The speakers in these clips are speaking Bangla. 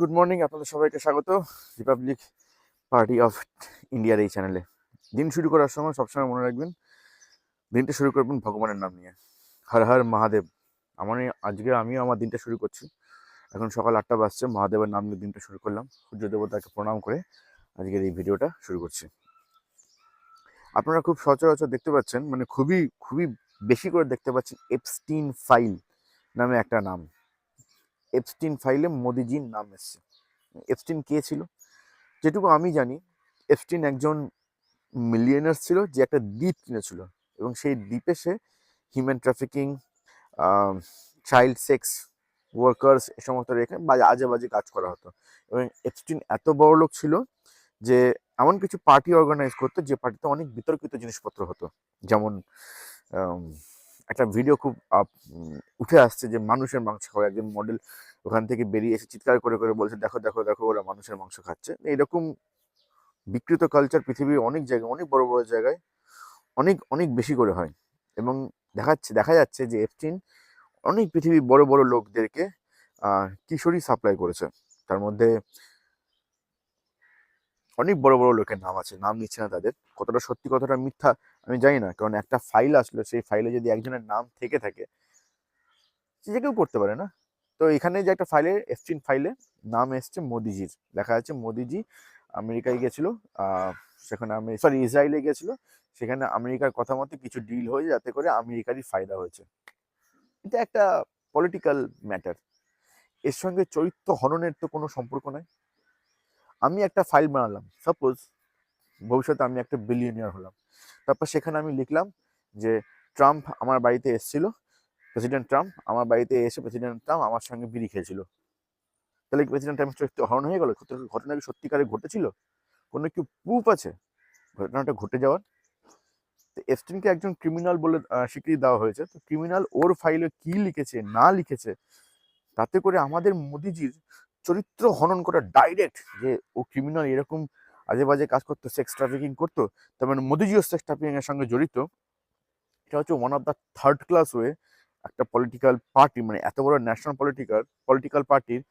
গুড মর্নিং আপনাদের সবাইকে স্বাগত। রিপাবলিক পার্টি অফ ইন্ডিয়ার এই চ্যানেলে দিন শুরু করার সময় সবসময় মনে রাখবেন, দিনটা শুরু করবেন ভগবানের নাম নিয়ে। হর হর মহাদেব। আমার আজকে আমিও আমার দিনটা শুরু করছি। এখন সকাল আটটা বাজছে, মহাদেবের নাম নিয়ে দিনটা শুরু করলাম। সূর্য দেবতাকে প্রণাম করে আজকের এই ভিডিওটা শুরু করছি। আপনারা খুব সচরাচর দেখতে পাচ্ছেন মানে খুবই খুবই বেশি করে দেখতে পাচ্ছেন এপস্টিন ফাইল নামে একটা নাম। এপস্টিন ফাইলে মোদিজির নাম এসছে। এপস্টিন কে ছিল? যেটুকু আমি জানি এপস্টিন একজন মিলিয়নার ছিল যে একটা দ্বীপ কিনেছিল এবং সেই দ্বীপে সে human trafficking child sex workers এ সমস্ত রেখে বাজে আজে বাজে কাজ করা হতো। এবং এপস্টিন এত বড় লোক ছিল যে এমন কিছু পার্টি অর্গানাইজ করতো যে পার্টিতে অনেক বিতর্কিত জিনিসপত্র হতো। যেমন একটা ভিডিও খুব উঠে আসছে যে মানুষের মাংস খাওয়া। একজন মডেল ওখান থেকে বেরিয়ে এসে চিৎকার করে করে বলছে, দেখো দেখো দেখো, ওরা মানুষের মাংস খাচ্ছে। এরকম বিকৃত কালচার পৃথিবীর অনেক জায়গায়, অনেক বড় বড় জায়গায় অনেক অনেক বেশি করে হয়। এবং দেখাচ্ছে, দেখা যাচ্ছে যে এফটিন অনেক পৃথিবীর বড় বড় লোকদেরকে কিশোরী সাপ্লাই করেছে। তার মধ্যে অনেক বড় বড় লোকের নাম আছে। নাম নিচ্ছে না তাদের। কতটা সত্যি, কতটা মিথ্যা আমি জানি না, কারণ একটা ফাইল আসলো সেই ফাইলে যদি একজনের নাম থেকে থাকে যে কেউ করতে পারে না। তো এখানে যে একটা ফাইলে এফটিন ফাইলে নাম এসছে মোদিজির। লেখা আছে মোদিজি আমেরিকায় গেছিল সেখানে আমি সরি ইসরায়েলে গেছিল, সেখানে আমেরিকার কথা মতো কিছু ডিল হয়ে যাতে করে আমেরিকারই ফায়দা হয়েছে। এটা একটা পলিটিক্যাল ম্যাটার এর সঙ্গে চরিত্র হননের তো কোনো সম্পর্ক নাই। আমি একটা ফাইল বানালাম। সাপোজ ভবিষ্যতে আমি একটা বিলিয়নিয়ার হলাম। তারপর সেখানে আমি লিখলাম যে, ট্রাম্প আমার বাড়িতে এসেছিল প্রেসিডেন্ট ট্রাম্প আমার বাড়িতে এসে প্রেসিডেন্ট ট্রাম্প আমার সঙ্গে বিড়ি খেয়েছিল। তাহলে কি প্রেসিডেন্ট ট্রাম্প চরিত্র হরণ হয়ে গেল? ঘটনা- কি সত্যিকারে ঘটেছিল? কোনো কি প্রুফ আছে? ঘটনাটা ঘটে যাওয়ার? তো এফটিনকে একজন ক্রিমিনাল বলে স্বীকৃতি দেওয়া হয়েছে। তো ক্রিমিনাল ওর ফাইলে কি লিখেছে, না লিখেছে, তাতে করে আমাদের মোদিজির চরিত্র হনন করা ডাইরেক্ট যে, ও ক্রিমিনাল এরকম আজে বাজে কাজ করতো সেক্স ট্রাফিকিং করতো, তার মানে মোদিজিও সেক্স ট্রাফিকিং এর সঙ্গে জড়িত। এটা হচ্ছে one of the third class way একটা পলিটিক্যাল পার্টি মানে এত বড় ন্যাশনাল পলিটিক্যাল পলিটিক্যাল পার্টির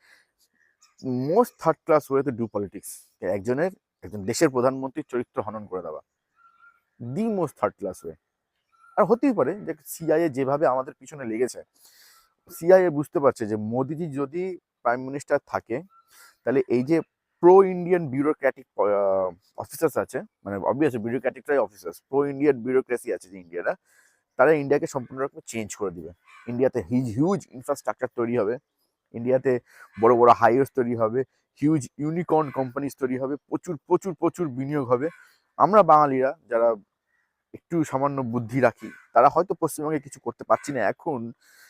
most third class way to do politics একজনের, একজন দেশের প্রধানমন্ত্রীর চরিত্র হনন করে দেওয়া। The most third class way আর হতেই পারে যে সিআইএ যেভাবে আমাদের পিছনে লেগেছে সিআইএ বুঝতে পারছে যে মোদিজি যদি প্রাইম মিনিস্টার থাকে, তাহলে এই যে প্রো ইন্ডিয়ান বিউরোক্র্যাটিক অফিসার্স আছে মানে অবভিয়াসলি বিউরোক্র্যাটিকরাই অফিসার্স প্রো ইন্ডিয়ান বিউরোক্রেসি আছে যে ইন্ডিয়ারা তারা ইন্ডিয়াকে সম্পূর্ণ রকম চেঞ্জ করে দিবে। ইন্ডিয়াতে হিউজ হিউজ ইনফ্রাস্ট্রাকচার তৈরি হবে ইন্ডিয়াতে বড় বড় হাইওয়েজ তৈরি হবে হিউজ ইউনিকর্ন কোম্পানিজ তৈরি হবে, প্রচুর প্রচুর প্রচুর বিনিয়োগ হবে। আমরা বাঙালিরা যারা একটু সামান্য বুদ্ধি রাখি, তারা হয়তো পশ্চিমবঙ্গে কিছু করতে পারছি না এখন,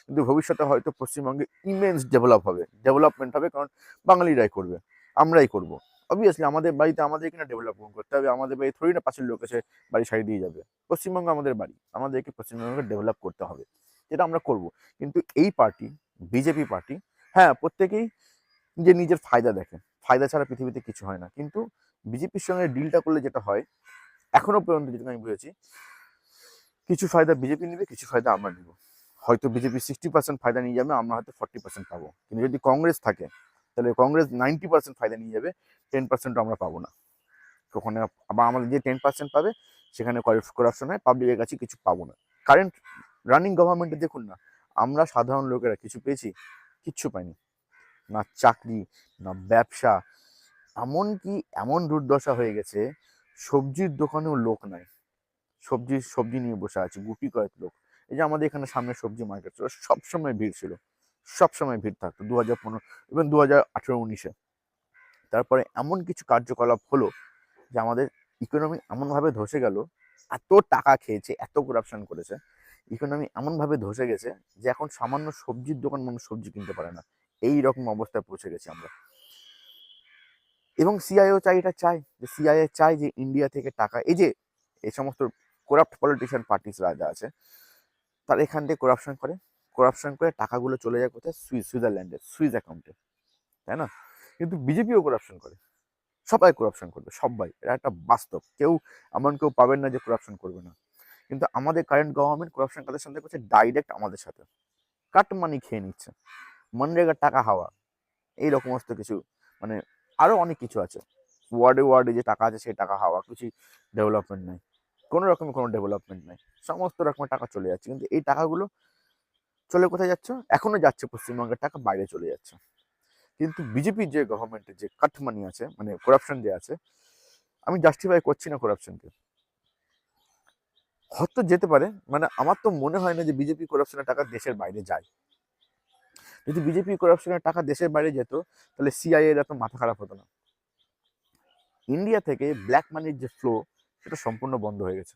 কিন্তু ভবিষ্যতে হয়তো পশ্চিমবঙ্গে ইমেন্স ডেভেলপ হবে ডেভেলপমেন্ট হবে, কারণ বাঙালিরাই করবে। আমরাই করব। অবভিয়াসলি আমাদের বাড়িতে আমাদের এখানে ডেভেলপমেন্ট করতে হবে। আমাদের বাড়ি থোড়ি না পাশের লোক এসে বাড়ি সারি দিয়ে যাবে। পশ্চিমবঙ্গ আমাদের বাড়ি। আমাদেরকে পশ্চিমবঙ্গকে ডেভেলপ করতে হবে। যেটা আমরা করব। কিন্তু এই পার্টি বিজেপি পার্টি হ্যাঁ প্রত্যেকেই যে নিজের ফায়দা দেখে। ফায়দা ছাড়া পৃথিবীতে কিছু হয় না। কিন্তু বিজেপির সঙ্গে ডিলটা করলে যেটা হয়, এখনও পর্যন্ত যেটা আমি বুঝেছি, কিছু ফায়দা বিজেপি নেবে, কিছু ফায়দা আমরা নিব। হয়তো বিজেপি সিক্সটি পার্সেন্ট ফায়দা নিয়ে যাবে, আমরা হয়তো ফর্টি পার্সেন্ট পাবো। কিন্তু যদি কংগ্রেস থাকে তাহলে কংগ্রেস নাইনটি পার্সেন্ট ফায়দা নিয়ে যাবে টেন পার্সেন্ট আমরা পাবো না। ওখানে আবার আমাদের যে টেন পার্সেন্ট পাবে, সেখানে করাপশন হয় পাবলিকের কাছে কিছু পাবো না। কারেন্ট রানিং গভর্নমেন্টে দেখুন না, আমরা সাধারণ লোকেরা কিছু পেয়েছি, কিচ্ছু পাইনি। না চাকরি, না ব্যবসা, এমনকি এমন দুর্দশা হয়ে গেছে, সবজির দোকানেও লোক নাই। সবজি সবজি নিয়ে বসে আছে, গুটি কয়েক লোক। এই যে আমাদের এখানে সামনে সবজি মার্কেট ছিল সবসময় ভিড় ছিল। সবসময় ভিড় থাকতো দু হাজার পনেরো এবং দু হাজার আঠেরো, উনিশে। তারপরে এমন কিছু কার্যকলাপ হলো যে আমাদের ইকোনমি এমনভাবে ধসে গেল, এত টাকা খেয়েছে, এত করাপশন করেছে ইকোনমি এমনভাবে ধসে গেছে যে এখন সামান্য সবজির দোকান মানুষ সবজি কিনতে পারে না। এই রকম অবস্থায় পৌঁছে গেছি আমরা। এবং সিআইও চাই, এটা চাই, যে সিআইএ চাই যে ইন্ডিয়া থেকে টাকা, এই যে এই সমস্ত করাপ্ট পলিটিশিয়ান পার্টিসরা যা আছে, তারা এখান থেকে করাপশন করে করাপশন করে টাকাগুলো চলে যায় কোথায়? সুইস সুইজারল্যান্ডে সুইস অ্যাকাউন্টে, তাই না? কিন্তু বিজেপিও করাপশন করে। সবাই করাপশন করবে, সবাই। এটা একটা বাস্তব। কেউ এমন কেউ পাবেন না যে করাপশন করবে না। কিন্তু আমাদের কারেন্ট গভর্নমেন্ট করাপশন কাদের সাথে করছে? ডাইরেক্ট আমাদের সাথে। কাট মানি খেয়ে নিচ্ছে। মনরেগার টাকা হাওয়া। এই রকমস্ত কিছু। মানে আরও অনেক কিছু আছে। ওয়ার্ডে ওয়ার্ডে যে টাকা আছে, সেই টাকা হাওয়া। কিছু ডেভেলপমেন্ট নেই। কোনো রকমের কোনো ডেভেলপমেন্ট নেই। সমস্ত রকমের টাকা চলে যাচ্ছে। কিন্তু এই টাকাগুলো চলে কোথায় যাচ্ছে? এখনও যাচ্ছে পশ্চিমবঙ্গের টাকা, বাইরে চলে যাচ্ছে। কিন্তু বিজেপির যে গভর্নমেন্টের যে কাট মানি আছে মানে করাপশন যে আছে, আমি জাস্টিফাই করছি না করাপশনকে হয়তো যেতে পারে মানে আমার তো মনে হয় না যে বিজেপি করাপশনের টাকা দেশের বাইরে যায়। যদি বিজেপি করাপশনের টাকা দেশের বাইরে যেত, তাহলে সিআইএ এত মাথা খারাপ হতো না। ইন্ডিয়া থেকে ব্ল্যাক মানির যে ফ্লো সেটা সম্পূর্ণ বন্ধ হয়ে গেছে।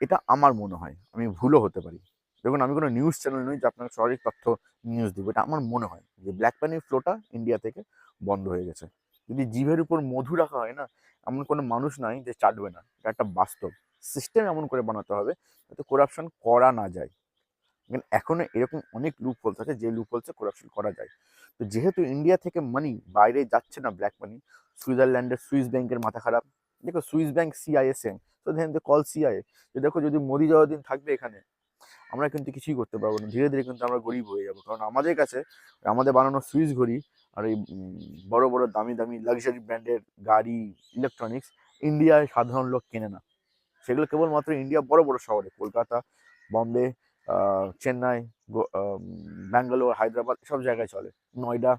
এটা আমার মনে হয়, আমি ভুলও হতে পারি। দেখুন, আমি কোনো নিউজ চ্যানেল নই যে আপনাকে সঠিক তথ্য নিউজ দিব। এটা আমার মনে হয় যে ব্ল্যাক মানির ফ্লোটা ইন্ডিয়া থেকে বন্ধ হয়ে গেছে। যদি জিভের উপর মধু রাখা হয় না, এমন কোনো মানুষ নাই যে চাটবে না। এটা একটা বাস্তব। সিস্টেম এমন করে বানাতে হবে যাতে করাপশন করা না যায়। কারণ এখনও এরকম অনেক লুপ হোলস আছে যে লুপ হোলসে করাপশন করা যায়। তো যেহেতু ইন্ডিয়া থেকে মানি বাইরে যাচ্ছে না ব্ল্যাক মানি সুইজারল্যান্ডের সুইস ব্যাংকের মাথা খারাপ। দেখো সুইস ব্যাংক সিআইএ সেম তো দেন কল সিআইএ দেখো যদি মোদি যাওয়ার দিন থাকবে এখানে আমরা কিন্তু কিছুই করতে পারব না। ধীরে ধীরে কিন্তু আমরা গরিব হয়ে যাব। কারণ আমাদের কাছে, আমাদের বানানো সুইচ ঘড়ি আর এই বড় বড়, দামি দামি লাক্সারি ব্র্যান্ডের গাড়ি ইলেকট্রনিক্স ইন্ডিয়ায় সাধারণ লোক কেনে না। সেগুলো কেবলমাত্র ইন্ডিয়া বড় বড় শহরে, কলকাতা, বম্বে চেন্নাই ব্যাঙ্গালোর, হায়দ্রাবাদ সব জায়গায় চলে। নয়ডা,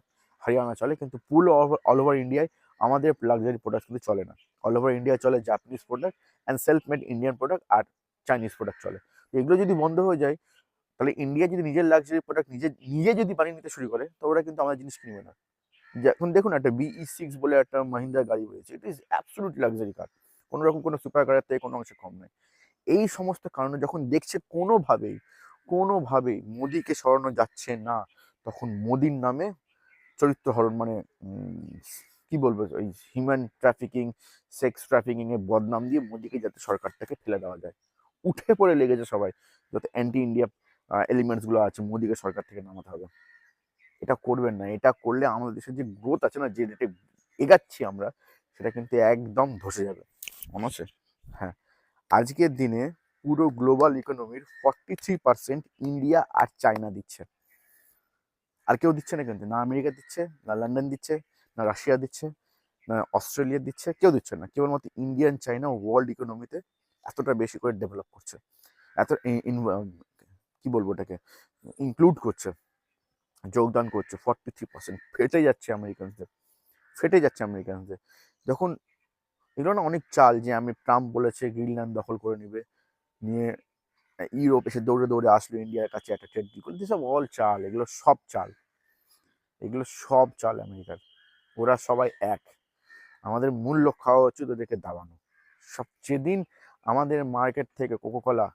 হরিয়ানা চলে। কিন্তু পুল অল ওভার ইন্ডিয়ায় আমাদের লাক্সারি প্রোডাক্ট কিন্তু চলে না। অল ওভার ইন্ডিয়ায় চলে Japanese product and self made Indian product R Chinese product চলে। এগুলো যদি বন্ধ হয়ে যায়, তাহলে ইন্ডিয়া যদি নিজের লাক্সারি প্রোডাক্ট নিজে নিজে যদি বানিয়ে নিতে শুরু করে তো ওরা কিন্তু আমাদের জিনিস কিনবে না। এখন দেখুন একটা বিই সিক্স বলে একটা মাহিন্দ্রা গাড়ি রয়েছে it is absolute luxury car কোনো রকম কোনো সুপার কারের থেকে কোনো অংশে কম নয়। এই সমস্ত কারণে যখন দেখছে কোনোভাবেই কোনোভাবেই মোদিকে সরানো যাচ্ছে না, তখন মোদির নামে চরিত্র হরণ মানে কি বলব, ওই হিউম্যান ট্রাফিকিং সেক্স ট্রাফিকিং এর বদনাম দিয়ে মোদিকে যাতে সরকারটাকে ফেলে দেওয়া যায়। উঠে পড়ে লেগেছে সবাই, যত অ্যান্টি ইন্ডিয়া এলিমেন্টসগুলো আছে, মোদিকে সরকার থেকে নামাতে হবে। এটা করবেন না, এটা করলে আমাদের দেশের যে গ্রোথ আছে না, যে রেটে এগাচ্ছি আমরা, সেটা কিন্তু একদম ধসে যাবে। মনে আছে হ্যাঁ। আজকের দিনে পুরো গ্লোবাল ইকোনমির ফর্টি থ্রি পার্সেন্ট ইন্ডিয়া আর চায়না দিচ্ছে। আর কেউ দিচ্ছে না কিন্তু, না আমেরিকা দিচ্ছে, না লন্ডন দিচ্ছে, না রাশিয়া দিচ্ছে, না অস্ট্রেলিয়া দিচ্ছে, কেউ দিচ্ছে না। কেবলমাত্র ইন্ডিয়ান চায়না ওয়ার্ল্ড ইকোনমিতে এতটা বেশি করে ডেভেলপ করছে। এত কি বলব এটাকে ইনক্লুড করছে। যোগদান করছে। ফর্টি থ্রি পার্সেন্ট ফেটে যাচ্ছে আমেরিকানসদের ফেটে যাচ্ছে আমেরিকানসদের যখন এগুলো না অনেক চাল যে আমি ট্রাম্প বলেছে গ্রিনল্যান্ড দখল করে নেবে, নিয়ে ইউরোপ এসে দৌড়ে দৌড়ে আসলো ইন্ডিয়ার কাছে একটা ট্রেড ডিল করল সব অল চাল, এগুলো সব চাল। এগুলো সব চাল আমেরিকার। ওরা সবাই এক। আমাদের মূল লক্ষ্য হচ্ছে ওদেরকে দাবানো। সব যেদিন আমাদের মার্কেট থেকে কোকোকলা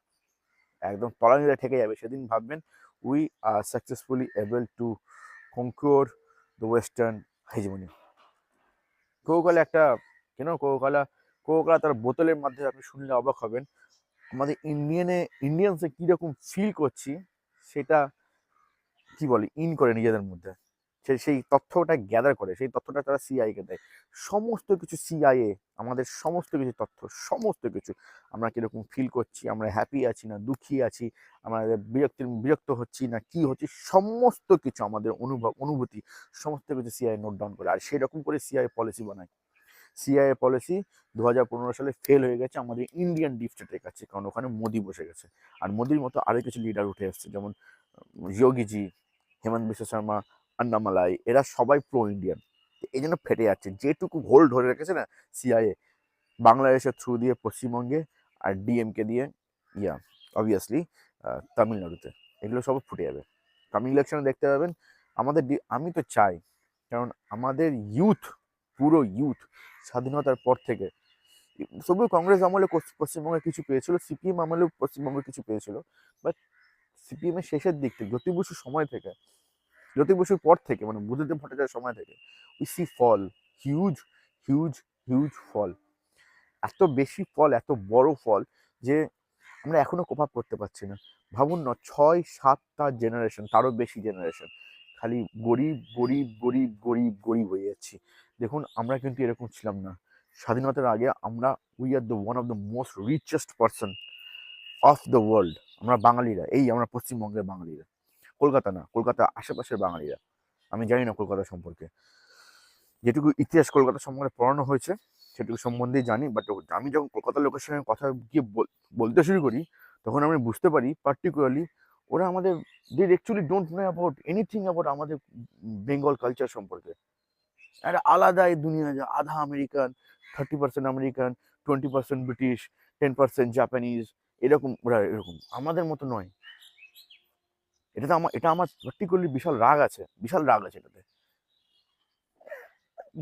একদম তলানিতে ঠেকে যাবে, সেদিন ভাববেন we are successfully able to conquer the western hegemony Coca Cola একটা, কেন কোকোকলা কোকোকলা তার বোতলের মাধ্যমে আপনি শুনলে অবাক হবেন। আমাদের ইন্ডিয়ানে ইন্ডিয়ানসে কীরকম ফিল করছি, সেটা কি বলে? ইন করে নিজেদের মধ্যে। সে, সেই তথ্যটা গ্যাদার করে, সেই তথ্যটা তারা সিআইকে দেয়। সমস্ত কিছু সিআইএ আমাদের সমস্ত কিছু তথ্য, সমস্ত কিছু, আমরা কীরকম ফিল করছি, আমরা হ্যাপি আছি না দুঃখী আছি, আমরা বিরক্তি, বিরক্ত হচ্ছি না কি হচ্ছে, সমস্ত কিছু আমাদের অনুভব, অনুভূতি, সমস্ত কিছু সিআই নোট ডাউন করে। আর সেই রকম করে সিআই পলিসি বানায় সিআইএ পলিসি দু হাজার পনেরো সালে ফেল হয়ে গেছে আমাদের ইন্ডিয়ান ডিপ স্টেটের কাছে, কারণ ওখানে মোদি বসে গেছে। আর মোদির মতো আরও কিছু লিডার উঠে এসছে, যেমন যোগীজি, হেমন্ত বিশ্ব শর্মা আন্নামালাই এরা সবাই প্রো ইন্ডিয়ান এই জন্য ফেটে যাচ্ছে। যেটুকু হোল্ড ধরে রেখেছে না সিআইএ বাংলাদেশের থ্রু দিয়ে, পশ্চিমবঙ্গে, আর ডিএমকে দিয়ে, ইয়া অবভিয়াসলি তামিলনাড়ুতে। এগুলো সব ফুটে যাবে। কামিং ইলেকশনে দেখতে পাবেন, আমাদের আমি তো চাই, কারণ আমাদের ইউথ পুরো ইউথ স্বাধীনতার পর থেকে তবু কংগ্রেস আমলে পশ্চিমবঙ্গে কিছু পেয়েছিল, সিপিএম আমলেও পশ্চিমবঙ্গে কিছু পেয়েছিল বাট সিপিএমের শেষের দিক থেকে জ্যোতি বসুর সময় থেকে জ্যোতি বসুর পর থেকে মানে বুদ্ধদেব ভট্টাচার্যের সময় থেকে we see fall huge huge huge fall এত বেশি ফল এত বড় ফল যে আমরা এখনও কোপ করতে পারছি না। ভাবুন না, ছয় সাতটা জেনারেশন তারও বেশি জেনারেশন খালি গরিব গরিব গরিব গরিব গরিব হয়ে যাচ্ছি। দেখুন, আমরা কিন্তু এরকম ছিলাম না। স্বাধীনতার আগে আমরা we are the one of the most richest person of the world আমরা বাঙালিরা, এই আমরা পশ্চিমবঙ্গের বাঙালিরা। কলকাতা না, কলকাতা আশেপাশের বাঙালিরা। আমি জানি না কলকাতা সম্পর্কে। যেটুকু ইতিহাস কলকাতা সম্বন্ধে পড়ানো হয়েছে, সেটুকু সম্বন্ধেই জানি বাট আমি যখন কলকাতার লোকের সঙ্গে কথা গিয়ে বলতে শুরু করি, তখন আমি বুঝতে পারি পার্টিকুলারলি ওরা আমাদের they actually don't know about anything about আমাদের বেঙ্গল কালচার সম্পর্কে। একটা আলাদা এই দুনিয়া যে আধা American thirty percent American twenty percent British ten percent Japanese এরকম, ওরা এরকম। আমাদের মতো নয়। এটাতে আমার, এটা আমার পার্টিকুলারলি বিশাল রাগ আছে, বিশাল রাগ আছে এটাতে।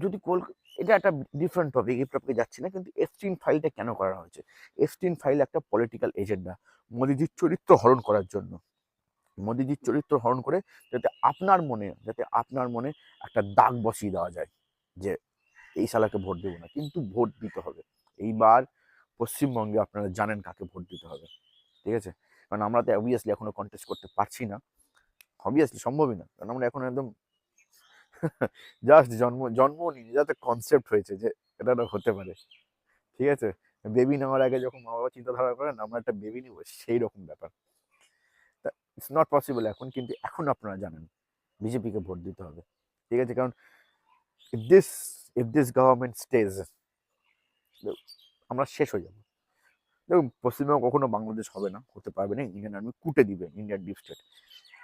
যদি কল, এটা একটা ডিফারেন্ট টপিক এই টপিকে যাচ্ছি না, কিন্তু এফটিন ফাইলটা কেন করা হয়েছে? এফটিন ফাইল একটা পলিটিক্যাল এজেন্ডা মোদিজির চরিত্র হরণ করার জন্য। মোদিজির চরিত্র হরণ করে যাতে আপনার মনে, যাতে আপনার মনে একটা দাগ বসিয়ে দেওয়া যায়, যে এই শালাকে ভোট দেবো না, কিন্তু ভোট দিতে হবে। এইবার পশ্চিমবঙ্গে আপনারা জানেন কাকে ভোট দিতে হবে, ঠিক আছে? কারণ আমরা তো অবভিয়াসলি এখনও কন্টেস্ট করতে পারছি না। অবভিয়াসলি সম্ভবই না। কারণ আমরা এখন একদম জাস্ট জন্ম জন্ম নিয়ে যাতে কনসেপ্ট হয়েছে যে এটা হতে পারে। ঠিক আছে? বেবি নেওয়ার আগে যখন মা বাবা চিন্তাধারা করেন, আমরা একটা বেবি নিব, সেই রকম ব্যাপার। তা ইটস নট পসিবল এখন, কিন্তু এখন আপনারা জানেন বিজেপিকে ভোট দিতে হবে। ঠিক আছে? কারণ if this if this government stage আমরা শেষ হয়ে যাব। দেখুন পশ্চিমবঙ্গ কখনো বাংলাদেশ হবে না হতে পারবে না। ইন্ডিয়ান আর্মি কুটে দিবে ইন্ডিয়ান ডিপ স্টেট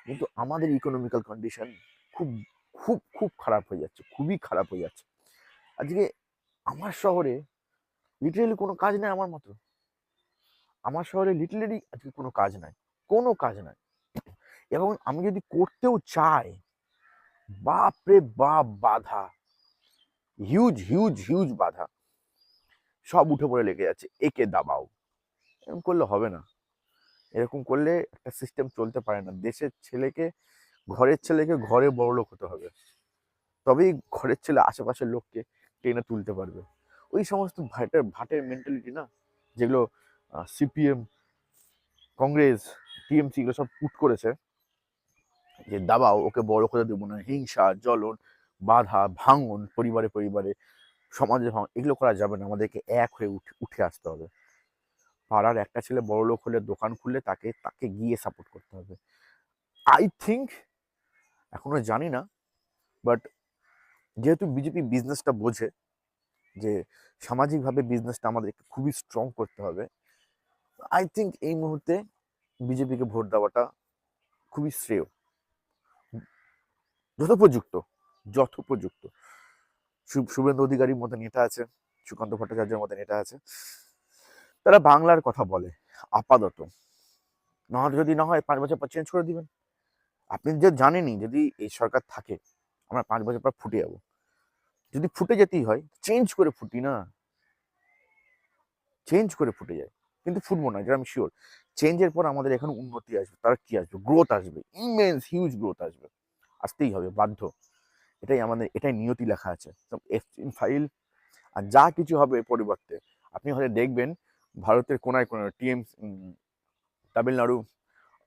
কিন্তু আমাদের ইকোনমিক্যাল কন্ডিশন খুব খুব খুব খারাপ হয়ে যাচ্ছে, খুবই খারাপ হয়ে যাচ্ছে। আজকে আমার শহরে লিটারেলি কোনো কাজ নাই আমার মতো। আমার শহরে লিটারেলি আজকে কোনো কাজ নাই, কোনো কাজ নাই। এবং আমি যদি করতেও চাই বাপ রে বাপ বাধা হিউজ হিউজ হিউজ বাধা, সব উঠে পড়ে লেগে যাচ্ছে। একে দাবাও। এরকম করলে হবে না। এরকম করলে একটা সিস্টেম চলতে পারে না। দেশের ছেলেকে, ঘরের ছেলেকে ঘরে বড় লোক হতে হবে। তবেই ঘরের ছেলে আশেপাশের লোককে টেনে তুলতে পারবে। ওই সমস্ত ভাটের ভাটের মেন্টালিটি না, যেগুলো সিপিএম কংগ্রেস টিএমসি এগুলো সব পুট করেছে যে দাবাও ওকে বড় করে দেবো না। হিংসা, জ্বলন, বাধা, ভাঙন, পরিবারে পরিবারে, সমাজে ভাঙন, এগুলো করা যাবে না। আমাদেরকে এক হয়ে উঠে উঠে আসতে হবে। পাড়ার একটা ছেলে বড় লোক হলে দোকান খুললে তাকে তাকে গিয়ে সাপোর্ট করতে হবে। আই থিঙ্ক এখনও জানি না বাট যেহেতু বিজেপি বিজনেসটা বোঝে যে সামাজিকভাবে বিজনেসটা আমাদেরকে খুবই স্ট্রং করতে হবে আই থিঙ্ক এই মুহূর্তে বিজেপিকে ভোট দেওয়াটা খুবই শ্রেয়। যথোপযুক্ত যথোপযুক্ত। শুভেন্দু অধিকারীর মতো নেতা আছে, সুকান্ত ভট্টাচার্যের মতো নেতা আছে। তারা বাংলার কথা বলে, আপাতত। না যদি না হয় পাঁচ বছর পর চেঞ্জ করে দিবেন। আপনি যে জানেনই, যদি এই সরকার থাকে, আমরা পাঁচ বছর পর ফুটে যাব। যদি ফুটে যেতেই হয় চেঞ্জ করে ফুটি না। চেঞ্জ করে ফুটে যায়। কিন্তু ফুটবো না যেটা আমি শিওর চেঞ্জের পর আমাদের এখানে উন্নতি আসবে, তার কি আসবে? গ্রোথ আসবে ইমেন্স হিউজ গ্রোথ আসবে। আসতেই হবে, বাধ্য। এটাই আমাদের, এটাই নিয়তি লেখা আছে। ফাইল আর যা কিছু হবে পরিবর্তে, আপনি হয়তো দেখবেন ভারতের কোনায় কোনায় টিএম তামিলনাড়ু,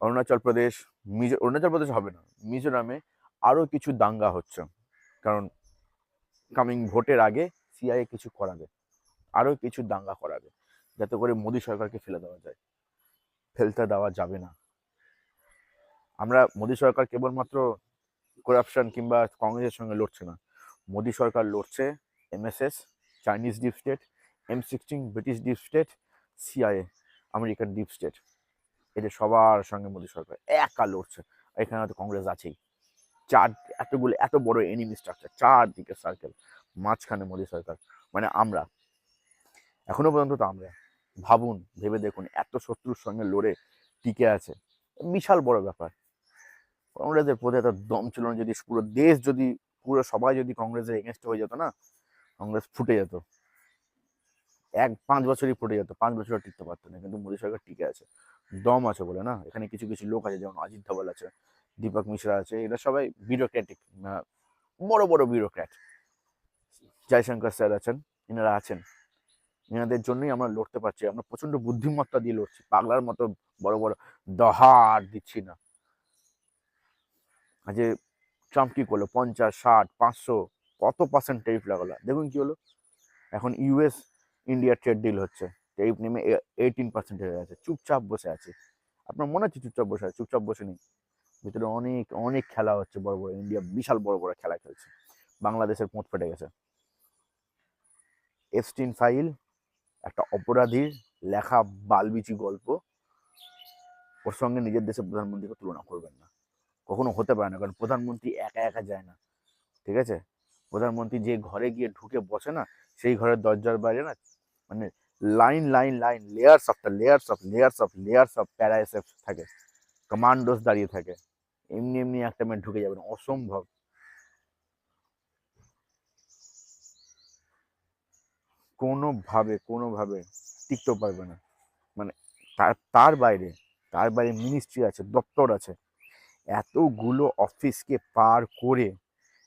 অরুণাচল প্রদেশ, মিজো, অরুণাচল প্রদেশ হবে না, মিজোরামে আরও কিছু দাঙ্গা হচ্ছে। কারণ কামিং ভোটের আগে সিআইএ কিছু করাবে আরও কিছু দাঙ্গা করাবে, যাতে করে মোদী সরকারকে ফেলে দেওয়া যায়। ফেলতে দেওয়া যাবে না। আমরা মোদী সরকার কেবলমাত্র করাপশন কিংবা কংগ্রেসের সঙ্গে লড়ছে না। মোদী সরকার লড়ছে MSS Chinese deep state M sixteen British deep state CIA American deep state এদের সবার সঙ্গে মোদী সরকার একা লড়ছে। এখানে হয়তো কংগ্রেস আছেই। চার এতগুলো এত বড় এনিমি স্ট্রাকচার চারদিকে সার্কেল মাঝখানে মোদী সরকার। মানে আমরা, এখনও পর্যন্ত তো আমরা ভাবুন, ভেবে দেখুন, এত শত্রুর সঙ্গে লড়ে টিকে আছে। বিশাল বড় ব্যাপার। কংগ্রেসের প্রতি এত দম ছিল না, যদি পুরো দেশ যদি, পুরো সবাই যদি কংগ্রেসের এগেনস্ট হয়ে যেত না, কংগ্রেস ফুটে যেত। এক পাঁচ বছরই ফুটে যেত, পাঁচ বছর টিকতে পারতো না, কিন্তু মোদী সরকার টিকে আছে, দম আছে বলে না? এখানে কিছু কিছু লোক আছে যেমন অজিত ধবল আছে, দীপক মিশ্রা আছে, এরা সবাই বিউরোক্রেটিক বড় বড় বিউরোক্র্যাট জয়শঙ্কর স্যার আছেন এনারা আছেন। এনাদের জন্যই আমরা লড়তে পারছি, আমরা প্রচণ্ড বুদ্ধিমত্তা দিয়ে লড়ছি, পাগলার মতো বড় বড় দহার দিচ্ছি না। আজকে ট্রাম্প কি করল? পঞ্চাশ, ষাট, পাঁচশো, কত পার্সেন্ট টেরিফ লাগালো? দেখুন কি হলো? এখন ইউএস ইন্ডিয়া ট্রেড ডিল হচ্ছে টেরিফ নেমে এইটিন পার্সেন্ট হয়ে গেছে। চুপচাপ বসে আছে। আপনার মনে হচ্ছে চুপচাপ বসে আছে? চুপচাপ বসে নেই। ভিতরে অনেক অনেক খেলা হচ্ছে, বড় বড়। ইন্ডিয়া বিশাল বড় বড় খেলা খেলছে। বাংলাদেশের পোঁত ফেটে গেছে। এফস্টিন ফাইল একটা অপরাধীর লেখা বালবিচি গল্প, ওর সঙ্গে নিজের দেশের প্রধানমন্ত্রীকে তুলনা করবেন না। কখনো হতে পারে না, কারণ প্রধানমন্ত্রী একা একা যায় না। ঠিক আছে? প্রধানমন্ত্রী যে ঘরে গিয়ে ঢুকে বসে না, সেই ঘরের দরজার বাইরে না মানে line line line layers of the layers of layers of layers of para SF থাকে। কমান্ডোস দাঁড়িয়ে থাকে। এমনি এমনি একটা মেয়ে ঢুকে যাবে না। অসম্ভব। কোনোভাবে কোনোভাবে টিকতেও পারবে না। মানে তার তার বাইরে তার বাইরে মিনিস্ট্রি আছে, দপ্তর আছে। এতগুলো অফিসকে পার করে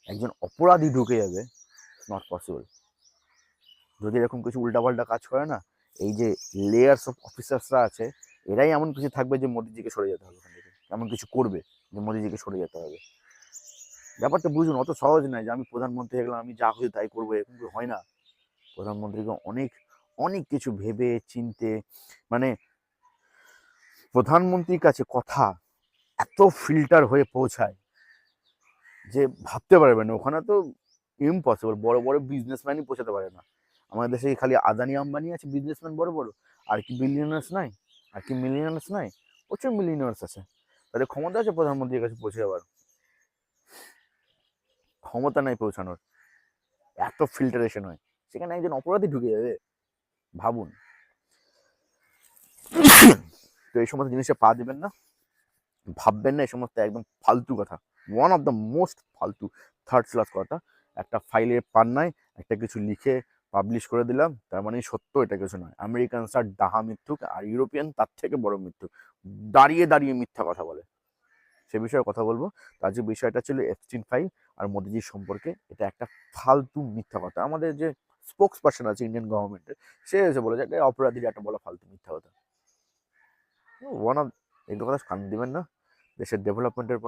একজন অপরাধী ঢুকে যাবে নট পসিবল যদি এরকম কিছু উল্টাপাল্টা কাজ করে না, এই যে লেয়ার্স অফ অফিসার্সরা আছে, এরাই এমন কিছু থাকবে যে মোদিজিকে সরে যেতে হবে ওখান থেকে। এমন কিছু করবে যে মোদিজিকে সরে যেতে হবে। ব্যাপারটা বুঝুন, অত সহজ নয় যে আমি প্রধানমন্ত্রী হয়ে গেলাম, আমি যা খুশি তাই করব, এরকম কিছু হয় না। প্রধানমন্ত্রীকে অনেক অনেক কিছু ভেবে, চিনতে মানে প্রধানমন্ত্রীর কাছে কথা এত ফিল্টার হয়ে পৌঁছায় যে ভাবতে পারবেন না। ওখানে তো ইম্পসিবল বড় বড় বিজনেসম্যানই পৌঁছাতে পারে না। আমাদের দেশে খালি আদানি আম্বানি আছে? বিজনেসম্যান বড় বড়। আর কি বিলিয়নার্স নাই? আর কি মিলিয়নার্স নাই? প্রচুর মিলিয়নার্স আছে। তাদের ক্ষমতা আছে প্রধানমন্ত্রীর কাছে পৌঁছে যাওয়ার। ক্ষমতা নাই পৌঁছানোর। এত ফিল্টারেশন হয়। সেখানে একজন অপরাধী ঢুকে যাবে। ভাবুন। তো এই সমস্ত জিনিসে পা দেবেন না। ভাববেন না, এই সমস্ত একদম ফালতু কথা। ওয়ান অফ দ্য মোস্ট ফালতু থার্ড ক্লাস কথা। একটা ফাইলে ফাইলের পান্নায় একটা কিছু লিখে পাবলিশ করে দিলাম, তার মানে সত্য এটা কিছু নয়। আমেরিকান স্যার ডাহা মিথ্যুক আর ইউরোপিয়ান তার থেকে বড় মিথ্যুক। দাঁড়িয়ে দাঁড়িয়ে মিথ্যা কথা বলে। সে বিষয়ে কথা বলব। তার যে বিষয়টা ছিল এফস্টিন ফাইল আর মোদিজির সম্পর্কে, এটা একটা ফালতু মিথ্যা কথা। আমাদের যে স্পোক্স পার্সন আছে ইন্ডিয়ান গভর্নমেন্টের সে এসে বলে যে অপরাধীর একটা বলা ফালতু মিথ্যা কথা। ওয়ান অফ এগুলো কথা কান দিবেন না। দেশের ডেভেলপমেন্টের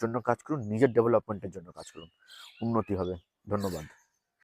জন্য কাজ করুন, নিজের ডেভেলপমেন্টের জন্য কাজ করুন। উন্নতি হবে। ধন্যবাদ।